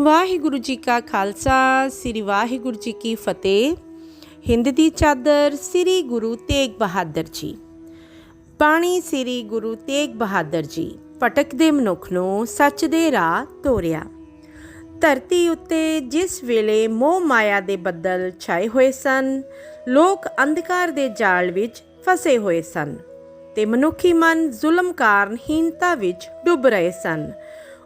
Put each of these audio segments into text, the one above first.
ਵਾਹਿਗੁਰੂ ਜੀ ਕਾ ਖਾਲਸਾ, ਸ੍ਰੀ ਵਾਹਿਗੁਰੂ ਜੀ ਕੀ ਫਤਿਹ। ਹਿੰਦ ਦੀ ਚਾਦਰ ਸ੍ਰੀ ਗੁਰੂ ਤੇਗ ਬਹਾਦਰ ਜੀ। ਬਾਣੀ ਸ੍ਰੀ ਗੁਰੂ ਤੇਗ ਬਹਾਦਰ ਜੀ ਭਟਕਦੇ ਮਨੁੱਖ ਨੂੰ ਸੱਚ ਦੇ ਰਾਹ ਤੋਰਿਆ। ਧਰਤੀ ਉੱਤੇ ਜਿਸ ਵੇਲੇ ਮੋਹ ਮਾਇਆ ਦੇ ਬੱਦਲ ਛਾਏ ਹੋਏ ਸਨ, ਲੋਕ ਅੰਧਕਾਰ ਦੇ ਜਾਲ ਵਿੱਚ ਫਸੇ ਹੋਏ ਸਨ ਤੇ ਮਨੁੱਖੀ ਮਨ ਜ਼ੁਲਮ ਕਾਰਨ ਹੀਨਤਾ ਵਿੱਚ ਡੁੱਬ ਰਹੇ ਸਨ।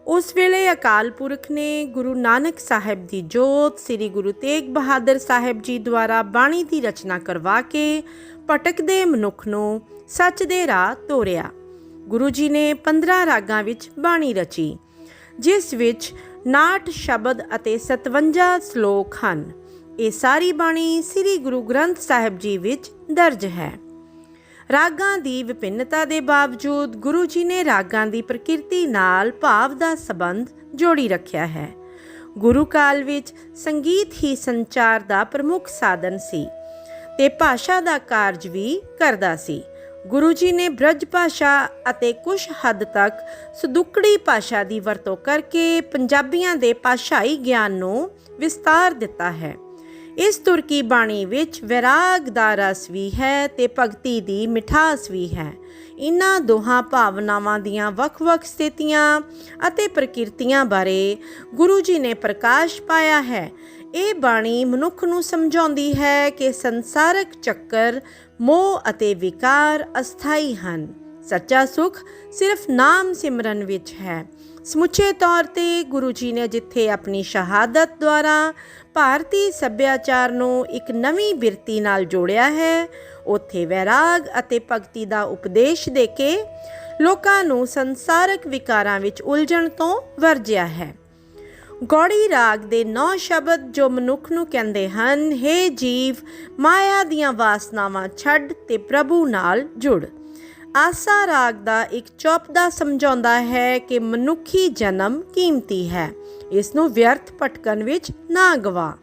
ਉਸ ਵੇਲੇ ਅਕਾਲ ਪੁਰਖ ਨੇ ਗੁਰੂ ਨਾਨਕ ਸਾਹਿਬ ਦੀ ਜੋਤ, ਸ੍ਰੀ ਗੁਰੂ ਤੇਗ ਬਹਾਦਰ ਸਾਹਿਬ ਜੀ ਦੁਆਰਾ ਬਾਣੀ ਦੀ ਰਚਨਾ ਕਰਵਾ ਕੇ ਭਟਕਦੇ ਮਨੁੱਖ ਨੂੰ ਸੱਚ ਦੇ ਰਾਹ ਤੋਰਿਆ। ਗੁਰੂ ਜੀ ਨੇ 15 ਰਾਗਾਂ ਵਿੱਚ ਬਾਣੀ ਰਚੀ, ਜਿਸ ਵਿੱਚ 69 ਸ਼ਬਦ ਅਤੇ 57 ਸ਼ਲੋਕ ਹਨ। ਇਹ ਸਾਰੀ ਬਾਣੀ ਸ੍ਰੀ ਗੁਰੂ ਗ੍ਰੰਥ ਸਾਹਿਬ ਜੀ ਵਿੱਚ ਦਰਜ ਹੈ। ਰਾਗਾਂ ਦੀ ਵਿਭਿੰਨਤਾ ਦੇ ਬਾਵਜੂਦ ਗੁਰੂ ਜੀ ਨੇ ਰਾਗਾਂ ਦੀ ਪ੍ਰਕਿਰਤੀ ਨਾਲ ਭਾਵ ਦਾ ਸੰਬੰਧ ਜੋੜੀ ਰੱਖਿਆ ਹੈ। ਗੁਰੂ ਕਾਲ ਵਿੱਚ ਸੰਗੀਤ ਹੀ ਸੰਚਾਰ ਦਾ ਪ੍ਰਮੁੱਖ ਸਾਧਨ ਸੀ ਤੇ ਭਾਸ਼ਾ ਦਾ ਕਾਰਜ ਵੀ ਕਰਦਾ ਸੀ। ਗੁਰੂ ਜੀ ਨੇ ਬ੍ਰਜ ਭਾਸ਼ਾ ਅਤੇ ਕੁਝ ਹੱਦ ਤੱਕ ਸੁਦੁਕੜੀ ਭਾਸ਼ਾ ਦੀ ਵਰਤੋਂ ਕਰਕੇ ਪੰਜਾਬੀਆਂ ਦੇ ਭਾਸ਼ਾਈ ਗਿਆਨ ਨੂੰ ਵਿਸਤਾਰ ਦਿੱਤਾ ਹੈ। ਇਸ ਤੁਰਕੀ ਬਾਣੀ ਵਿੱਚ ਵਿਰਾਗ ਦਾ ਰਸ ਵੀ ਹੈ ਤੇ ਭਗਤੀ ਦੀ ਮਿਠਾਸ ਵੀ ਹੈ। ਇਨ੍ਹਾਂ ਦੋਹਾਂ ਭਾਵਨਾਵਾਂ ਦੀਆਂ ਵੱਖ-ਵੱਖ ਸਥਿਤੀਆਂ ਅਤੇ ਪ੍ਰਕਿਰਤੀਆਂ ਬਾਰੇ ਗੁਰੂ ਜੀ ਨੇ ਪ੍ਰਕਾਸ਼ ਪਾਇਆ ਹੈ। ਇਹ ਬਾਣੀ ਮਨੁੱਖ ਨੂੰ ਸਮਝਾਉਂਦੀ ਹੈ ਕਿ ਸੰਸਾਰਕ ਚੱਕਰ, ਮੋਹ ਅਤੇ ਵਿਕਾਰ ਅਸਥਾਈ ਹਨ। ਸੱਚਾ ਸੁਖ ਸਿਰਫ ਨਾਮ ਸਿਮਰਨ ਵਿੱਚ ਹੈ। ਸਮੁੱਚੇ ਤੌਰ ਤੇ ਗੁਰੂ ਜੀ ਨੇ ਜਿੱਥੇ ਆਪਣੀ ਸ਼ਹਾਦਤ ਦੁਆਰਾ ਭਾਰਤੀ ਸੱਭਿਆਚਾਰ ਨੂੰ ਇੱਕ ਨਵੀਂ ਬਿਰਤੀ ਨਾਲ ਜੋੜਿਆ ਹੈ, ਉੱਥੇ ਵੈਰਾਗ ਅਤੇ ਭਗਤੀ ਦਾ ਉਪਦੇਸ਼ ਦੇ ਕੇ ਲੋਕਾਂ ਨੂੰ ਸੰਸਾਰਕ ਵਿਕਾਰਾਂ ਵਿੱਚ ਉਲਝਣ ਤੋਂ ਵਰਜਿਆ ਹੈ। ਗੌੜੀ ਰਾਗ ਦੇ ਨੌ ਸ਼ਬਦ ਜੋ ਮਨੁੱਖ ਨੂੰ ਕਹਿੰਦੇ ਹਨ हे ਜੀਵ, ਮਾਇਆ ਦੀਆਂ ਵਾਸਨਾਵਾਂ ਛੱਡ ਤੇ ਪ੍ਰਭੂ ਨਾਲ ਜੁੜ। ਆਸਾ ਰਾਗ ਦਾ ਇੱਕ ਚੌਪਦਾ ਸਮਝਾਉਂਦਾ ਹੈ ਕਿ ਮਨੁੱਖੀ ਜਨਮ ਕੀਮਤੀ ਹੈ। ਇਸ ਨੂੰ ਵਿਅਰਥ ਭਟਕਣ ਵਿੱਚ ਨਾ ਗਵਾ।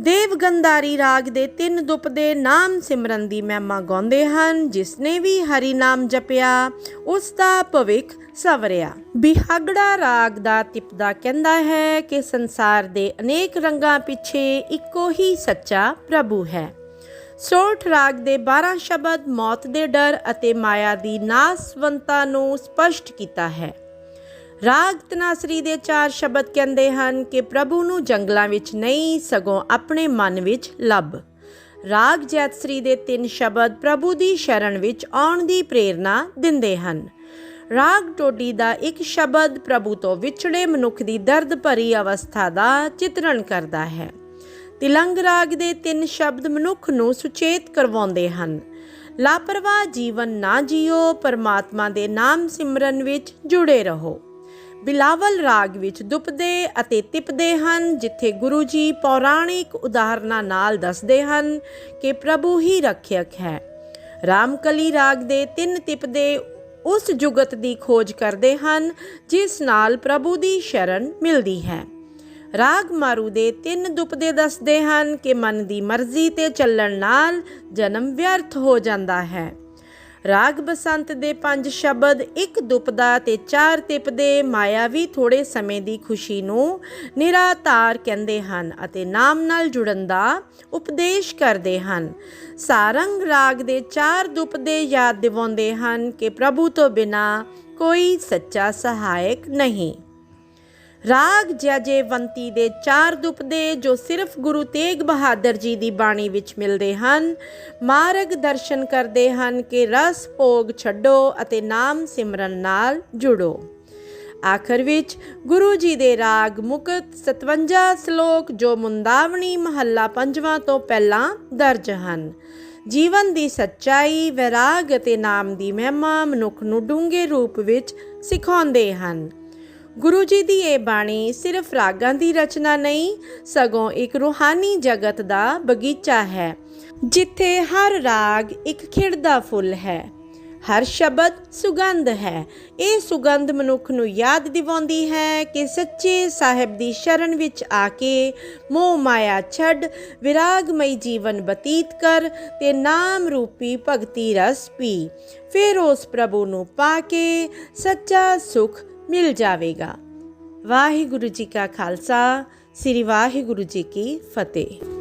ਦੇਵਗੰਧਾਰੀ ਰਾਗ ਦੇ ਤਿੰਨ ਦੁਪ ਦੇ ਨਾਮ ਸਿਮਰਨ ਦੀ ਮਹਿਮਾ ਗਾਉਂਦੇ ਹਨ। ਜਿਸਨੇ ਵੀ ਹਰੀ ਨਾਮ ਜਪਿਆ, ਉਸ ਦਾ ਭਵਿੱਖ ਸਵਰਿਆ। ਬਿਹਾਗੜਾ ਰਾਗ ਦਾ ਤਿਪਦਾ ਕਹਿੰਦਾ ਹੈ ਕਿ ਸੰਸਾਰ ਦੇ ਅਨੇਕ ਰੰਗਾਂ ਪਿੱਛੇ ਇੱਕੋ ਹੀ ਸੱਚਾ ਪ੍ਰਭੂ ਹੈ। ਸੋਠ ਰਾਗ ਦੇ 12 ਸ਼ਬਦ ਮੌਤ ਦੇ ਡਰ ਅਤੇ ਮਾਇਆ ਦੀ ਨਾਸਵੰਤਾ ਨੂੰ ਸਪਸ਼ਟ ਕੀਤਾ ਹੈ। ਰਾਗ ਤਨਾਸਰੀ ਦੇ ਚਾਰ ਸ਼ਬਦ ਕਹਿੰਦੇ ਹਨ ਕਿ ਪ੍ਰਭੂ ਨੂੰ ਜੰਗਲਾਂ ਵਿੱਚ ਨਹੀਂ, ਸਗੋਂ ਆਪਣੇ ਮਨ ਵਿੱਚ ਲੱਭ। ਰਾਗ ਜੈਤਸਰੀ ਦੇ ਤਿੰਨ ਸ਼ਬਦ ਪ੍ਰਭੂ ਦੀ ਸ਼ਰਨ ਵਿੱਚ ਆਉਣ ਦੀ ਪ੍ਰੇਰਣਾ ਦਿੰਦੇ ਹਨ। ਰਾਗ ਟੋਡੀ ਦਾ ਇੱਕ ਸ਼ਬਦ ਪ੍ਰਭੂ ਤੋਂ ਵਿਛੜੇ ਮਨੁੱਖ ਦੀ ਦਰਦ ਭਰੀ ਅਵਸਥਾ ਦਾ ਚਿਤਰਣ ਕਰਦਾ ਹੈ। ਤਿਲੰਗ ਰਾਗ ਦੇ ਤਿੰਨ ਸ਼ਬਦ ਮਨੁੱਖ ਨੂੰ ਸੁਚੇਤ ਕਰਵਾਉਂਦੇ ਹਨ। ਲਾਪਰਵਾਹ ਜੀਵਨ ਨਾ ਜੀਓ, ਪਰਮਾਤਮਾ ਦੇ ਨਾਮ ਸਿਮਰਨ ਵਿੱਚ ਜੁੜੇ ਰਹੋ। ਬਿਲਾਵਲ ਰਾਗ ਵਿੱਚ ਦੁਪਦੇ ਅਤੇ ਤਿਪਦੇ ਹਨ, ਜਿੱਥੇ ਗੁਰੂ ਜੀ ਪੌਰਾਣਿਕ ਉਦਾਹਰਨਾਂ ਨਾਲ ਦੱਸਦੇ ਹਨ ਕਿ ਪ੍ਰਭੂ ਹੀ ਰੱਖਿਅਕ ਹੈ। ਰਾਮਕਲੀ ਰਾਗ ਦੇ ਤਿੰਨ ਤਿਪਦੇ ਉਸ ਜੁਗਤ ਦੀ ਖੋਜ ਕਰਦੇ ਹਨ, ਜਿਸ ਨਾਲ ਪ੍ਰਭੂ ਦੀ ਸ਼ਰਨ ਮਿਲਦੀ ਹੈ। ਰਾਗ ਮਾਰੂ ਦੇ ਤਿੰਨ ਦੁਪਦੇ ਦੱਸਦੇ ਹਨ ਕਿ ਮਨ ਦੀ ਮਰਜ਼ੀ ਤੇ ਚੱਲਣ ਨਾਲ ਜਨਮ ਵਿਅਰਥ ਹੋ ਜਾਂਦਾ ਹੈ। ਰਾਗ ਬਸੰਤ ਦੇ ਪੰਜ ਸ਼ਬਦ ਇੱਕ ਦੁਪਦਾ ਤੇ ਚਾਰ ਤਿਪਦੇ ਮਾਇਆਵੀ ਥੋੜੇ ਸਮੇਂ ਦੀ ਖੁਸ਼ੀ ਨੂੰ ਨਿਰਾਤਾਰ ਕਹਿੰਦੇ ਹਨ ਅਤੇ ਨਾਮ ਨਾਲ ਜੁੜਨ ਦਾ ਉਪਦੇਸ਼ ਕਰਦੇ ਹਨ। ਸਾਰੰਗ ਰਾਗ ਦੇ ਚਾਰ ਦੁਪਦੇ ਯਾਦ ਦਿਵਾਉਂਦੇ ਹਨ ਕਿ ਪ੍ਰਭੂ ਤੋਂ ਬਿਨਾ ਕੋਈ ਸੱਚਾ ਸਹਾਇਕ ਨਹੀਂ। ਰਾਗ ਜਜੇਵੰਤੀ ਦੇ ਚਾਰ ਦੁਪਦੇ ਜੋ ਸਿਰਫ ਗੁਰੂ ਤੇਗ ਬਹਾਦਰ ਜੀ ਦੀ ਬਾਣੀ ਵਿੱਚ ਮਿਲਦੇ ਹਨ, ਮਾਰਗ ਦਰਸ਼ਨ ਕਰਦੇ ਹਨ ਕਿ ਰਸ ਭੋਗ ਛੱਡੋ ਅਤੇ ਨਾਮ ਸਿਮਰਨ ਨਾਲ ਜੁੜੋ। ਆਖਰ ਵਿੱਚ ਗੁਰੂ ਜੀ ਦੇ ਰਾਗ ਮੁਕਤ 57 ਸ਼ਲੋਕ ਜੋ ਮੁੰਦਾਵਣੀ ਮਹੱਲਾ ਪੰਜਵਾਂ ਤੋਂ ਪਹਿਲਾਂ ਦਰਜ ਹਨ। ਜੀਵਨ ਦੀ ਸੱਚਾਈ, ਵਿਰਾਗ ਅਤੇ ਨਾਮ ਦੀ ਮਹਿਮਾ ਮਨੁੱਖ ਨੂੰ ਡੂੰਘੇ ਰੂਪ ਵਿੱਚ ਸਿਖਾਉਂਦੇ ਹਨ। ਗੁਰੂ ਜੀ ਦੀ ਇਹ ਬਾਣੀ ਸਿਰਫ ਰਾਗਾਂ ਦੀ ਰਚਨਾ ਨਹੀਂ, ਸਗੋਂ ਇੱਕ ਰੂਹਾਨੀ ਜਗਤ ਦਾ ਬਗੀਚਾ ਹੈ, ਜਿੱਥੇ ਹਰ ਰਾਗ ਇੱਕ ਖਿੜਦਾ ਫੁੱਲ ਹੈ। ਹਰ ਸ਼ਬਦ ਸੁਗੰਧ ਹੈ। ਇਹ ਸੁਗੰਧ ਮਨੁੱਖ ਨੂੰ ਯਾਦ ਦਿਵਾਉਂਦੀ ਹੈ ਕਿ ਸੱਚੇ ਸਾਹਿਬ ਦੀ ਸ਼ਰਨ ਵਿੱਚ ਆ ਕੇ ਮੋਹ ਮਾਇਆ ਛੱਡ, ਵਿਰਾਗਮਈ ਜੀਵਨ ਬਤੀਤ ਕਰ ਤੇ ਨਾਮ ਰੂਪੀ ਭਗਤੀ ਰਸ ਪੀ। ਫਿਰ ਉਸ ਪ੍ਰਭੂ ਨੂੰ ਪਾ ਕੇ ਸੱਚਾ ਸੁਖ ਮਿਲ ਜਾਵੇਗਾ। ਵਾਹਿਗੁਰੂ ਜੀ ਕਾ ਖਾਲਸਾ ਸ੍ਰੀ ਵਾਹਿਗੁਰੂ ਜੀ ਕੀ ਫਤਿਹ।